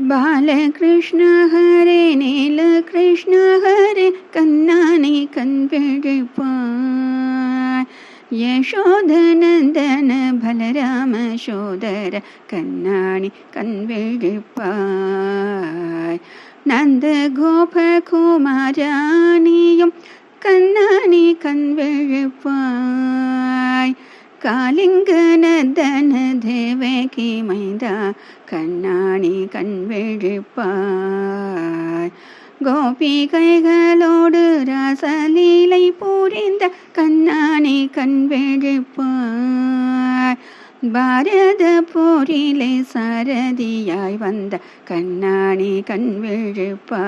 बालकृष्ण हरे नीलकृष्ण हरे कन्ननि कन्वृगप यशोदनन्दन बलरामशोदर कन्नणि कन्ब नन्द गोपुमारां कन्नि कन्वृगपा காலிங்கனதன தேவகி மைந்தா கண்ணாணி கண்வெழுப்பாய் கோபி கைகளோடு ரசலீலை புரிந்த கண்ணாணி கண்விழிப்பாய் பாரத போரிலே சாரதியாய் வந்த கண்ணாணி கண்விழிப்பாய்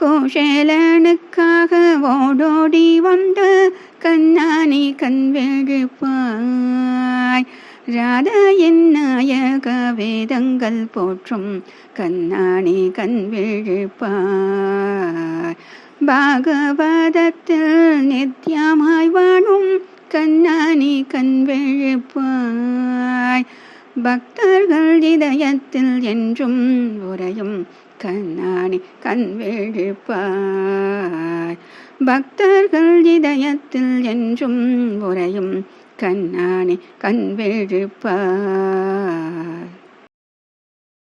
கோஷலனுக்காக ஓடோடி வா கண்ணானே கண்ணாணி ராதா என் நாயக வேதங்கள் போற்றும் கண்ணாணி கண்விழிப்பாய் பாகவதத்தில் நித்தியமாய் வாழும் கண்ணானே கண்ணானி பக்த பக்தர்கள் இதயத்தில் என்றும் உரையும் கண்ணாணி கண்விழிப்பாய் பக்தர்கள் இதயத்தில் என்றும் உரையும் கண்ணாணி கண்விழிப்பாய்